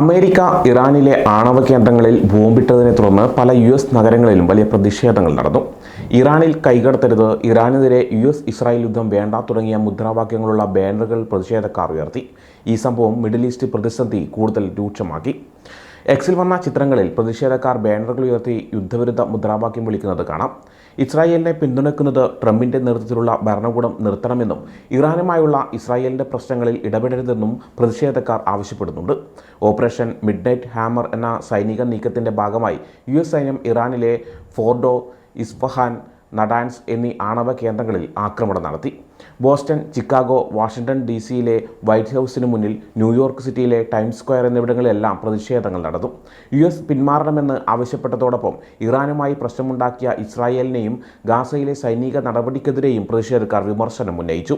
America ഇറാനിലെ ആണവ കേന്ദ്രങ്ങളിൽ ബോംബിട്ടതിനെ തുടർന്ന് പല യു എസ് നഗരങ്ങളിലും വലിയ പ്രതിഷേധങ്ങൾ നടന്നു. ഇറാനിൽ കൈകടത്തരുത് ഇറാനെതിരെ യു എസ് ഇസ്രായേൽ യുദ്ധം വേണ്ട തുടങ്ങിയ മുദ്രാവാക്യങ്ങളുള്ള ബാനറുകൾ പ്രതിഷേധക്കാർ ഉയർത്തി. ഈ സംഭവം മിഡിൽ ഈസ്റ്റ് പ്രതിസന്ധി കൂടുതൽ രൂക്ഷമാക്കി. എക്സിൽ വന്ന ചിത്രങ്ങളിൽ പ്രതിഷേധക്കാർ ബാനറുകൾ ഉയർത്തി യുദ്ധവിരുദ്ധ മുദ്രാവാക്യം വിളിക്കുന്നത് കാണാം. ഇസ്രായേലിനെ പിന്തുണയ്ക്കുന്നത് ട്രംപിന്റെ നേതൃത്വത്തിലുള്ള ഭരണകൂടം നിർത്തണമെന്നും ഇറാനുമായുള്ള ഇസ്രായേലിന്റെ പ്രശ്നങ്ങളിൽ ഇടപെടരുതെന്നും പ്രതിഷേധക്കാർ ആവശ്യപ്പെടുന്നുണ്ട്. ഓപ്പറേഷൻ മിഡ്നൈറ്റ് ഹാമർ എന്ന സൈനിക നീക്കത്തിന്റെ ഭാഗമായി യു എസ് സൈന്യം ഇറാനിലെ ഫോർഡോ ഇസ്ഫഹാൻ നഡാൻസ് എന്നീ ആണവ കേന്ദ്രങ്ങളിൽ ആക്രമണം നടത്തി. ബോസ്റ്റൺ ചിക്കാഗോ വാഷിംഗ്ടൺ ഡി സിയിലെ വൈറ്റ് ഹൗസിന് മുന്നിൽ ന്യൂയോർക്ക് സിറ്റിയിലെ ടൈംസ് സ്ക്വയർ എന്നിവിടങ്ങളിലെല്ലാം പ്രതിഷേധങ്ങൾ നടന്നു. യു എസ് പിന്മാറണമെന്ന് ആവശ്യപ്പെട്ടതോടൊപ്പം ഇറാനുമായി പ്രശ്നമുണ്ടാക്കിയ ഇസ്രായേലിനെയും ഗാസയിലെ സൈനിക നടപടിക്കെതിരെയും പ്രതിഷേധക്കാർ വിമർശനം ഉന്നയിച്ചു.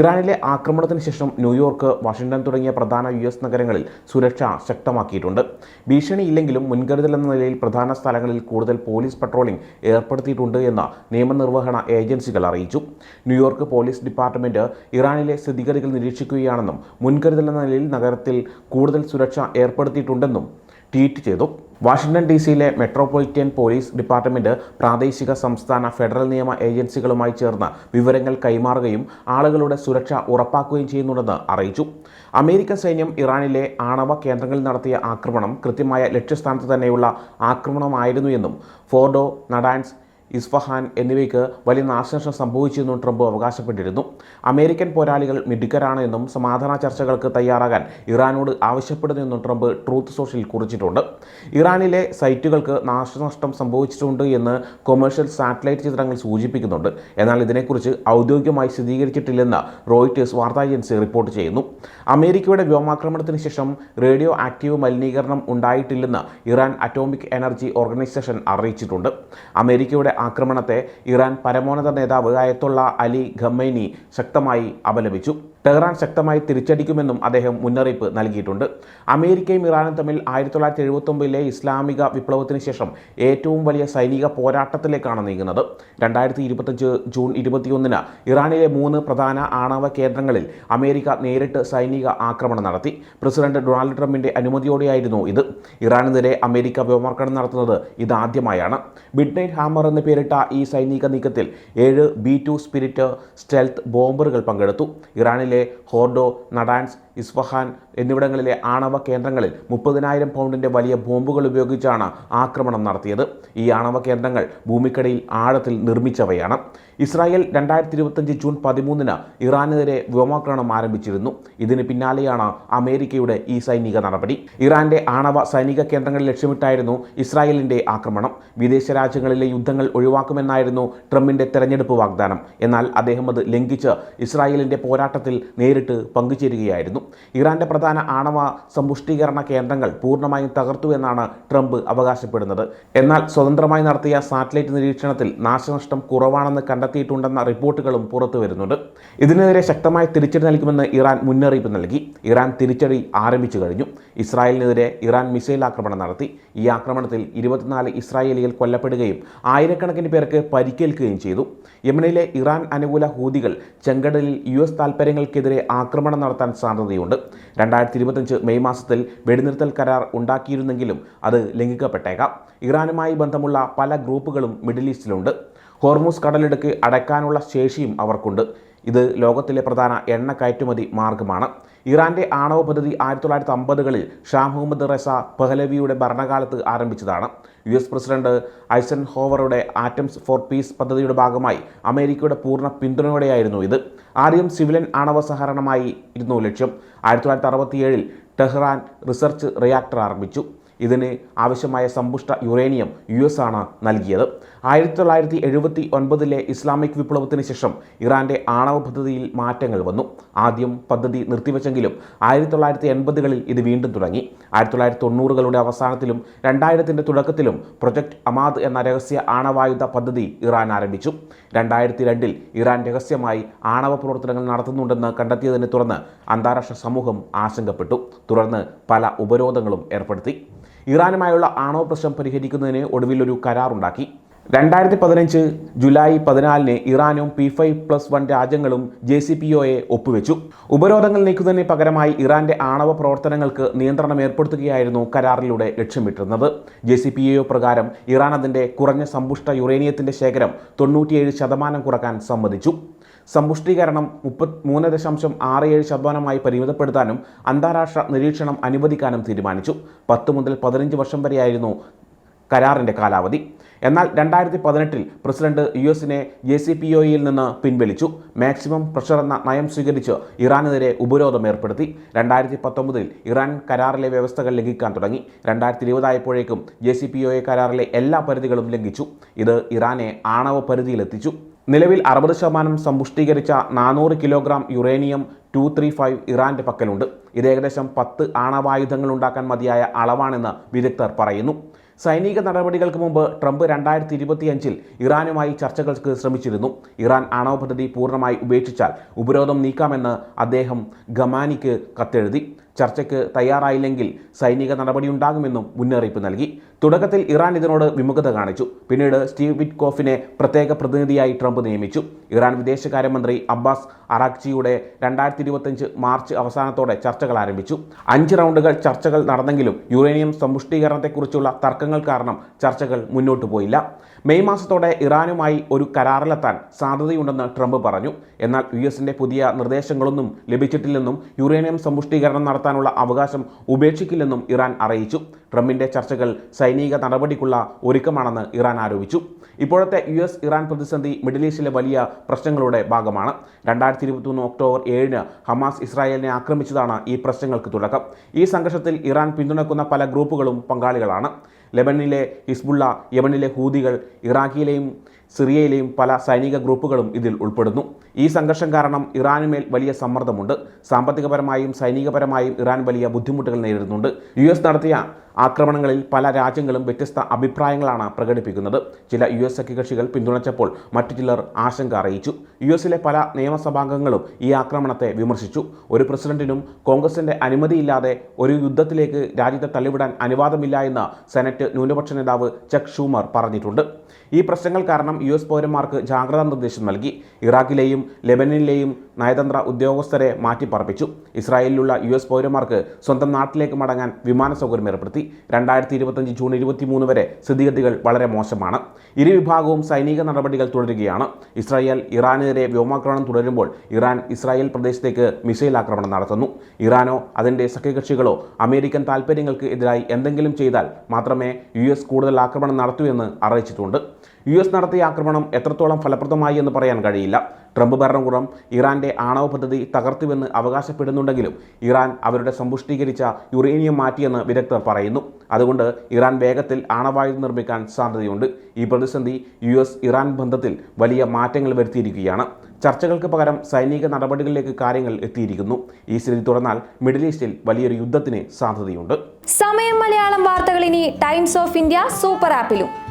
ഇറാനിലെ ആക്രമണത്തിന് ശേഷം ന്യൂയോർക്ക് വാഷിംഗ്ടൺ തുടങ്ങിയ പ്രധാന യു എസ് നഗരങ്ങളിൽ സുരക്ഷ ശക്തമാക്കിയിട്ടുണ്ട്. ഭീഷണിയില്ലെങ്കിലും മുൻകരുതൽ എന്ന നിലയിൽ പ്രധാന സ്ഥലങ്ങളിൽ കൂടുതൽ പോലീസ് പട്രോളിംഗ് ഏർപ്പെടുത്തിയിട്ടുണ്ട് എന്ന് നിയമനിർവഹണ ഏജൻസികൾ അറിയിച്ചു. ന്യൂയോർക്ക് പോലീസ് ഡിപ്പാർട്ട്മെന്റ് ഇറാനിലെ സ്ഥിതിഗതികൾ നിരീക്ഷിക്കുകയാണെന്നും മുൻകരുതൽ എന്ന നിലയിൽ നഗരത്തിൽ കൂടുതൽ സുരക്ഷ ഏർപ്പെടുത്തിയിട്ടുണ്ടെന്നും ട്വീറ്റ് ചെയ്തു. വാഷിംഗ്ടൺ ഡി സിയിലെ മെട്രോപൊളിറ്റൻ പോലീസ് ഡിപ്പാർട്ട്മെന്റ് പ്രാദേശിക സംസ്ഥാന ഫെഡറൽ നിയമ ഏജൻസികളുമായി ചേർന്ന് വിവരങ്ങൾ കൈമാറുകയും ആളുകളുടെ സുരക്ഷ ഉറപ്പാക്കുകയും ചെയ്യുന്നുണ്ടെന്ന് അറിയിച്ചു. അമേരിക്കൻ സൈന്യം ഇറാനിലെ ആണവ കേന്ദ്രങ്ങളിൽ നടത്തിയ ആക്രമണം കൃത്യമായ ലക്ഷ്യസ്ഥാനത്ത് തന്നെയുള്ള ആക്രമണമായിരുന്നു എന്നും ഫോർഡോ നഡാൻസ് ഇസ്ഫഹാൻ എന്നിവയ്ക്ക് വലിയ നാശനഷ്ടം സംഭവിച്ചെന്നും ട്രംപ് അവകാശപ്പെട്ടിരുന്നു. അമേരിക്കൻ പോരാളികൾ മിടുക്കരാണ് എന്നും സമാധാന ചർച്ചകൾക്ക് തയ്യാറാകാൻ ഇറാനോട് ആവശ്യപ്പെടുന്നെന്നും ട്രംപ് ട്രൂത്ത് സോഷ്യൽ കുറിച്ചിട്ടുണ്ട്. ഇറാനിലെ സൈറ്റുകൾക്ക് നാശനഷ്ടം സംഭവിച്ചിട്ടുണ്ട് എന്ന് കൊമേഴ്ഷ്യൽ സാറ്റലൈറ്റ് ചിത്രങ്ങൾ സൂചിപ്പിക്കുന്നുണ്ട്. എന്നാൽ ഇതിനെക്കുറിച്ച് ഔദ്യോഗികമായി സ്ഥിരീകരിച്ചിട്ടില്ലെന്ന് റോയിറ്റേഴ്സ് വാർത്താ ഏജൻസി റിപ്പോർട്ട് ചെയ്യുന്നു. അമേരിക്കയുടെ വ്യോമാക്രമണത്തിന് ശേഷം റേഡിയോ ആക്റ്റീവ് മലിനീകരണം ഉണ്ടായിട്ടില്ലെന്ന് ഇറാൻ അറ്റോമിക് എനർജി ഓർഗനൈസേഷൻ അറിയിച്ചിട്ടുണ്ട്. അമേരിക്കയുടെ ആക്രമണത്തെ ഇറാൻ പരമോന്നത നേതാവ് അയത്തുള്ള അലി ഖമൈനി ശക്തമായി അപലപിച്ചു. ടെഹ്റാൻ ശക്തമായി തിരിച്ചടിക്കുമെന്നും അദ്ദേഹം മുന്നറിയിപ്പ് നൽകിയിട്ടുണ്ട്. അമേരിക്കയും ഇറാനും തമ്മിൽ ആയിരത്തി തൊള്ളായിരത്തി എഴുപത്തൊമ്പതിലെ ഇസ്ലാമിക വിപ്ലവത്തിന് ശേഷം ഏറ്റവും വലിയ സൈനിക പോരാട്ടത്തിലേക്കാണ് നീങ്ങുന്നത്. രണ്ടായിരത്തി ഇരുപത്തഞ്ച് ജൂൺ ഇരുപത്തിയൊന്നിന് ഇറാനിലെ മൂന്ന് പ്രധാന ആണവ കേന്ദ്രങ്ങളിൽ അമേരിക്ക നേരിട്ട് സൈനിക ആക്രമണം നടത്തി. പ്രസിഡന്റ് ഡൊണാൾഡ് ട്രംപിന്റെ അനുമതിയോടെയായിരുന്നു ഇത്. ഇറാനെതിരെ അമേരിക്ക വ്യോമാക്രമണം നടത്തുന്നത് ഇതാദ്യമായാണ്. മിഡ് നൈറ്റ് ഹാമർ എന്ന് പേരിട്ട ഈ സൈനിക നീക്കത്തിൽ ഏഴ് ബി ടു സ്പിരിറ്റ് സ്റ്റെൽത്ത് ബോംബറുകൾ പങ്കെടുത്തു. ഇറാനിലെ ഹോർഡോ നഡാൻസ് ഇസ്ഫഹാൻ എന്നിവിടങ്ങളിലെ ആണവ കേന്ദ്രങ്ങളിൽ മുപ്പതിനായിരം പൗണ്ടിന്റെ വലിയ ബോംബുകൾ ഉപയോഗിച്ചാണ് ആക്രമണം നടത്തിയത്. ഈ ആണവ കേന്ദ്രങ്ങൾ ഭൂമിക്കടിയിൽ ആഴത്തിൽ നിർമ്മിച്ചവയാണ്. ഇസ്രായേൽ രണ്ടായിരത്തി ഇരുപത്തഞ്ച് ജൂൺ പതിമൂന്നിന് ഇറാനെതിരെ വ്യോമാക്രമണം ആരംഭിച്ചിരുന്നു. ഇതിന് പിന്നാലെയാണ് അമേരിക്കയുടെ ഈ സൈനിക നടപടി. ഇറാന്റെ ആണവ സൈനിക കേന്ദ്രങ്ങൾ ലക്ഷ്യമിട്ടായിരുന്നു ഇസ്രായേലിന്റെ ആക്രമണം. വിദേശ രാജ്യങ്ങളിലെ യുദ്ധങ്ങൾ ഒഴിവാക്കുമെന്നായിരുന്നു ട്രംപിന്റെ തെരഞ്ഞെടുപ്പ് വാഗ്ദാനം. എന്നാൽ അദ്ദേഹം അത് ലംഘിച്ച് ഇസ്രായേലിന്റെ പോരാട്ടത്തിൽ നേരിട്ട് പങ്കുചേരുകയായിരുന്നു. ഇറാന്റെ പ്രധാന ആണവ സമ്പുഷ്ടീകരണ കേന്ദ്രങ്ങൾ പൂർണമായും തകർത്തു എന്നാണ് ട്രംപ് അവകാശപ്പെടുന്നത്. എന്നാൽ സ്വതന്ത്രമായി നടത്തിയ സാറ്റലൈറ്റ് നിരീക്ഷണത്തിൽ നാശനഷ്ടം കുറവാണെന്ന് കണ്ടെത്തിയിട്ടുണ്ടെന്ന റിപ്പോർട്ടുകളും പുറത്തു വരുന്നുണ്ട്. ഇതിനെതിരെ ശക്തമായ തിരിച്ചടി നൽകുമെന്ന് ഇറാൻ മുന്നറിയിപ്പ് നൽകി. ഇറാൻ തിരിച്ചടി ആരംഭിച്ചു കഴിഞ്ഞു. ഇസ്രായേലിനെതിരെ ഇറാൻ മിസൈൽ ആക്രമണം നടത്തി. ഈ ആക്രമണത്തിൽ ഇരുപത്തിനാല് ഇസ്രായേലികൾ കൊല്ലപ്പെടുകയും ആയിരക്കണക്കിന് പേർക്ക് പരിക്കേൽക്കുകയും ചെയ്തു. യമനിലെ ഇറാൻ അനുകൂല ഹൂതികൾ ചെങ്കടലിൽ യു എസ് താൽപ്പര്യങ്ങൾക്കെതിരെ ആക്രമണം നടത്താൻ സാധ്യതയുണ്ട്. രണ്ടായിരത്തി ഇരുപത്തഞ്ച് മെയ് മാസത്തിൽ വെടിനിർത്തൽ കരാർ ഉണ്ടാക്കിയിരുന്നെങ്കിലും അത് ലംഘിക്കപ്പെട്ടേക്കാം. ഇറാനുമായി ബന്ധമുള്ള പല ഗ്രൂപ്പുകളും മിഡിൽ ഈസ്റ്റിലുണ്ട്. ഹോർമൂസ് കടലിടുക്ക് അടയ്ക്കാനുള്ള ശേഷിയും അവർക്കുണ്ട്. ഇത് ലോകത്തിലെ പ്രധാന എണ്ണ കയറ്റുമതി മാർഗമാണ്. ഇറാന്റെ ആണവ പദ്ധതി ആയിരത്തി തൊള്ളായിരത്തി അമ്പതുകളിൽ ഷാ മുഹമ്മദ് റസ പഹലവിയുടെ ഭരണകാലത്ത് ആരംഭിച്ചതാണ്. യു എസ് പ്രസിഡന്റ് ഐസൻ ഹോവറുടെ ആറ്റംസ് ഫോർ പീസ് പദ്ധതിയുടെ ഭാഗമായി അമേരിക്കയുടെ പൂർണ പിന്തുണയോടെയായിരുന്നു ഇത്. ആദ്യം സിവിലൻ ആണവ സഹകരണമായി ഇരുന്നു ലക്ഷ്യം. ആയിരത്തി തൊള്ളായിരത്തി അറുപത്തിയേഴിൽ ടെഹ്റാൻ റിസർച്ച് റിയാക്ടർ ആരംഭിച്ചു. ഇതിന് ആവശ്യമായ സമ്പുഷ്ട യുറേനിയം യു എസ് ആണ് നൽകിയത്. ആയിരത്തി തൊള്ളായിരത്തി എഴുപത്തി ഒൻപതിലെ ഇസ്ലാമിക് വിപ്ലവത്തിന് ശേഷം ഇറാന്റെ ആണവ പദ്ധതിയിൽ മാറ്റങ്ങൾ വന്നു. ആദ്യം പദ്ധതി നിർത്തിവെച്ചെങ്കിലും ആയിരത്തി തൊള്ളായിരത്തി എൺപതുകളിൽ ഇത് വീണ്ടും തുടങ്ങി. ആയിരത്തി തൊള്ളായിരത്തി തൊണ്ണൂറുകളുടെ അവസാനത്തിലും രണ്ടായിരത്തിന്റെ തുടക്കത്തിലും പ്രൊജക്ട് അമാദ് എന്ന രഹസ്യ ആണവായുധ പദ്ധതി ഇറാൻ ആരംഭിച്ചു. രണ്ടായിരത്തി രണ്ടിൽ ഇറാൻ രഹസ്യമായി ആണവ പ്രവർത്തനങ്ങൾ നടത്തുന്നുണ്ടെന്ന് കണ്ടെത്തിയതിനെ തുടർന്ന് അന്താരാഷ്ട്ര സമൂഹം ആശങ്കപ്പെട്ടു. തുടർന്ന് പല ഉപരോധങ്ങളും ഏർപ്പെടുത്തി. ഇറാനുമായുള്ള ആണവ പ്രശ്നം പരിഹരിക്കുന്നതിന് ഒടുവിൽ ഒരു കരാറുണ്ടാക്കി. രണ്ടായിരത്തി പതിനഞ്ച് ജൂലൈ പതിനാലിന് ഇറാനും പി ഫൈവ് പ്ലസ് വൺ രാജ്യങ്ങളും ജെ സി പി ഒയെ ഒപ്പുവെച്ചു. ഉപരോധങ്ങൾ നീക്കുന്നതിന് പകരമായി ഇറാന്റെ ആണവ പ്രവർത്തനങ്ങൾക്ക് നിയന്ത്രണം ഏർപ്പെടുത്തുകയായിരുന്നു കരാറിലൂടെ ലക്ഷ്യമിട്ടിരുന്നത്. ജെ സി പി ഒ പ്രകാരം ഇറാൻ അതിന്റെ കുറഞ്ഞ സമ്പുഷ്ട യുറേനിയത്തിന്റെ ശേഖരം തൊണ്ണൂറ്റിയേഴ് ശതമാനം കുറയ്ക്കാൻ സമ്മതിച്ചു. സമ്പുഷ്ടീകരണം മുപ്പത് മൂന്ന് ദശാംശം ആറ് ഏഴ് ശതമാനമായി പരിമിതപ്പെടുത്താനും അന്താരാഷ്ട്ര നിരീക്ഷണം അനുവദിക്കാനും തീരുമാനിച്ചു. പത്ത് മുതൽ പതിനഞ്ച് വർഷം വരെയായിരുന്നു കരാറിന്റെ കാലാവധി. എന്നാൽ രണ്ടായിരത്തി പതിനെട്ടിൽ പ്രസിഡന്റ് യു എസിനെ ജെ സി പി ഒയിൽ നിന്ന് പിൻവലിച്ചു. മാക്സിമം പ്രഷർ എന്ന നയം സ്വീകരിച്ച് ഇറാനെതിരെ ഉപരോധം ഏർപ്പെടുത്തി. രണ്ടായിരത്തി പത്തൊമ്പതിൽ ഇറാൻ കരാറിലെ വ്യവസ്ഥകൾ ലംഘിക്കാൻ തുടങ്ങി. രണ്ടായിരത്തി ഇരുപതായപ്പോഴേക്കും ജെ സി പി ഒ കരാറിലെ എല്ലാ പരിധികളും ലംഘിച്ചു. ഇത് ഇറാനെ ആണവ പരിധിയിലെത്തിച്ചു. നിലവിൽ അറുപത് ശതമാനം സമ്പുഷ്ടീകരിച്ച നാനൂറ് kilogram uranium two three five ഇറാന്റെ പക്കലുണ്ട്. ഇത് ഏകദേശം പത്ത് ആണവായുധങ്ങൾ ഉണ്ടാക്കാൻ മതിയായ അളവാണെന്ന് വിദഗ്ധർ പറയുന്നു. സൈനിക നടപടികൾക്ക് മുമ്പ് ട്രംപ് രണ്ടായിരത്തി ഇരുപത്തിയഞ്ചിൽ ഇറാനുമായി ചർച്ചകൾക്ക് ശ്രമിച്ചിരുന്നു. ഇറാൻ ആണവ പദ്ധതി പൂർണമായി ഉപേക്ഷിച്ചാൽ ഉപരോധം നീക്കാമെന്ന് അദ്ദേഹം ഗമാനിക്ക് കത്തെഴുതി. ചർച്ചയ്ക്ക് തയ്യാറായില്ലെങ്കിൽ സൈനിക നടപടിയുണ്ടാകുമെന്നും മുന്നറിയിപ്പ് നൽകി. തുടക്കത്തിൽ ഇറാൻ ഇതിനോട് വിമുഖത കാണിച്ചു. പിന്നീട് സ്റ്റീവ് വിറ്റ്കോഫിനെ പ്രത്യേക പ്രതിനിധിയായി ട്രംപ് നിയമിച്ചു. ഇറാൻ വിദേശകാര്യമന്ത്രി അബ്ബാസ് അറാഖ്ചിയുടെ രണ്ടായിരത്തി ഇരുപത്തഞ്ച് മാർച്ച് അവസാനത്തോടെ ചർച്ചകൾ ആരംഭിച്ചു. അഞ്ച് റൗണ്ടുകൾ ചർച്ചകൾ നടന്നെങ്കിലും യുറേനിയം സമ്പുഷ്ടീകരണത്തെക്കുറിച്ചുള്ള തർക്കങ്ങൾ കാരണം ചർച്ചകൾ മുന്നോട്ടു പോയില്ല. മെയ് മാസത്തോടെ ഇറാനുമായി ഒരു കരാറിലെത്താൻ സാധ്യതയുണ്ടെന്ന് ട്രംപ് പറഞ്ഞു. എന്നാൽ യു എസിന്റെ പുതിയ നിർദ്ദേശങ്ങളൊന്നും ലഭിച്ചിട്ടില്ലെന്നും യുറേനിയം സമ്പുഷ്ടീകരണം നടത്താനുള്ള അവകാശം ഉപേക്ഷിക്കില്ലെന്നും ഇറാൻ അറിയിച്ചു. ട്രംപിന്റെ ചർച്ചകൾ സൈനിക നടപടിക്കുള്ള ഒരുക്കമാണെന്ന് ഇറാൻ ആരോപിച്ചു. ഇപ്പോഴത്തെ യു എസ് ഇറാൻ പ്രതിസന്ധി മിഡിൽ ഈസ്റ്റിലെ വലിയ പ്രശ്നങ്ങളുടെ ഭാഗമാണ്. രണ്ടായിരത്തി ഇരുപത്തിമൂന്ന് ഒക്ടോബർ ഏഴിന് ഹമാസ് ഇസ്രായേലിനെ ആക്രമിച്ചതാണ് ഈ പ്രശ്നങ്ങൾക്ക് തുടക്കം. ഈ സംഘർഷത്തിൽ ഇറാൻ പിന്തുണക്കുന്ന പല ഗ്രൂപ്പുകളും പങ്കാളികളാണ്. ലെബനിലെ ഹിസ്ബുള്ള യമനിലെ ഹൂതികൾ ഇറാഖിയിലെയും സിറിയയിലെയും പല സൈനിക ഗ്രൂപ്പുകളും ഇതിൽ ഉൾപ്പെടുന്നു. ഈ സംഘർഷം കാരണം ഇറാനുമേൽ വലിയ സമ്മർദ്ദമുണ്ട്. സാമ്പത്തികപരമായും സൈനികപരമായും ഇറാൻ വലിയ ബുദ്ധിമുട്ടുകൾ നേരിടുന്നുണ്ട്. യു നടത്തിയ ആക്രമണങ്ങളിൽ പല രാജ്യങ്ങളും വ്യത്യസ്ത അഭിപ്രായങ്ങളാണ് പ്രകടിപ്പിക്കുന്നത്. ചില യു എസ് സഖ്യകക്ഷികൾ പിന്തുണച്ചപ്പോൾ മറ്റു ചിലർ ആശങ്ക അറിയിച്ചു. യു എസിലെ പല നിയമസഭാംഗങ്ങളും ഈ ആക്രമണത്തെ വിമർശിച്ചു. ഒരു പ്രസിഡന്റിനും കോൺഗ്രസിന്റെ അനുമതിയില്ലാതെ ഒരു യുദ്ധത്തിലേക്ക് രാജ്യത്തെ തള്ളിവിടാൻ അനുവാദമില്ല എന്ന് സെനറ്റ് ന്യൂനപക്ഷ നേതാവ് ചക് ഷൂമർ പറഞ്ഞിട്ടുണ്ട്. ഈ പ്രശ്നങ്ങൾ കാരണം യു എസ് പൗരന്മാർക്ക് ജാഗ്രതാ നിർദ്ദേശം നൽകി. ഇറാഖിലെയും ലെബനനിലെയും നയതന്ത്ര ഉദ്യോഗസ്ഥരെ മാറ്റിപ്പാർപ്പിച്ചു. ഇസ്രായേലിലുള്ള യു എസ് പൗരന്മാർക്ക് സ്വന്തം നാട്ടിലേക്ക് മടങ്ങാൻ വിമാന സൗകര്യം ഏർപ്പെടുത്തി. രണ്ടായിരത്തി ഇരുപത്തഞ്ച് ജൂൺ ഇരുപത്തിമൂന്ന് വരെ സ്ഥിതിഗതികൾ വളരെ മോശമാണ്. ഇരുവിഭാഗവും സൈനിക നടപടികൾ തുടരുകയാണ്. ഇസ്രായേൽ ഇറാനെതിരെ വ്യോമാക്രമണം തുടരുമ്പോൾ ഇറാൻ ഇസ്രായേൽ പ്രദേശത്തേക്ക് മിസൈൽ ആക്രമണം നടത്തുന്നു. ഇറാനോ അതിന്റെ സഖ്യകക്ഷികളോ അമേരിക്കൻ താൽപ്പര്യങ്ങൾക്ക് എതിരായി എന്തെങ്കിലും ചെയ്താൽ മാത്രമേ യു എസ് കൂടുതൽ ആക്രമണം നടത്തൂ എന്ന് അറിയിച്ചിട്ടുണ്ട്. യു എസ് നടത്തിയ ആക്രമണം എത്രത്തോളം ഫലപ്രദമായി എന്ന് പറയാൻ കഴിയില്ല. ട്രംപ് ഭരണകൂടം ഇറാന്റെ ആണവ പദ്ധതി തകർത്തുവെന്ന് അവകാശപ്പെടുന്നുണ്ടെങ്കിലും ഇറാൻ അവരുടെ സമ്പുഷ്ടീകരിച്ച യുറേനിയം മാറ്റിയെന്ന് വിദഗ്ധർ പറയുന്നു. അതുകൊണ്ട് ഇറാൻ വേഗത്തിൽ ആണവായുധം നിർമ്മിക്കാൻ സാധ്യതയുണ്ട്. ഈ പ്രതിസന്ധി യു എസ് ഇറാൻ ബന്ധത്തിൽ വലിയ മാറ്റങ്ങൾ വരുത്തിയിരിക്കുകയാണ്. ചർച്ചകൾക്ക് പകരം സൈനിക നടപടികളിലേക്ക് കാര്യങ്ങൾ എത്തിയിരിക്കുന്നു. ഈ സ്ഥിതി തുടർന്നാൽ മിഡിൽ ഈസ്റ്റിൽ വലിയൊരു യുദ്ധത്തിന് സാധ്യതയുണ്ട്. സമയം മലയാളം വാർത്തകൾ ഇനി ടൈംസ് ഓഫ് ഇന്ത്യ സൂപ്പർ ആപ്പിലും.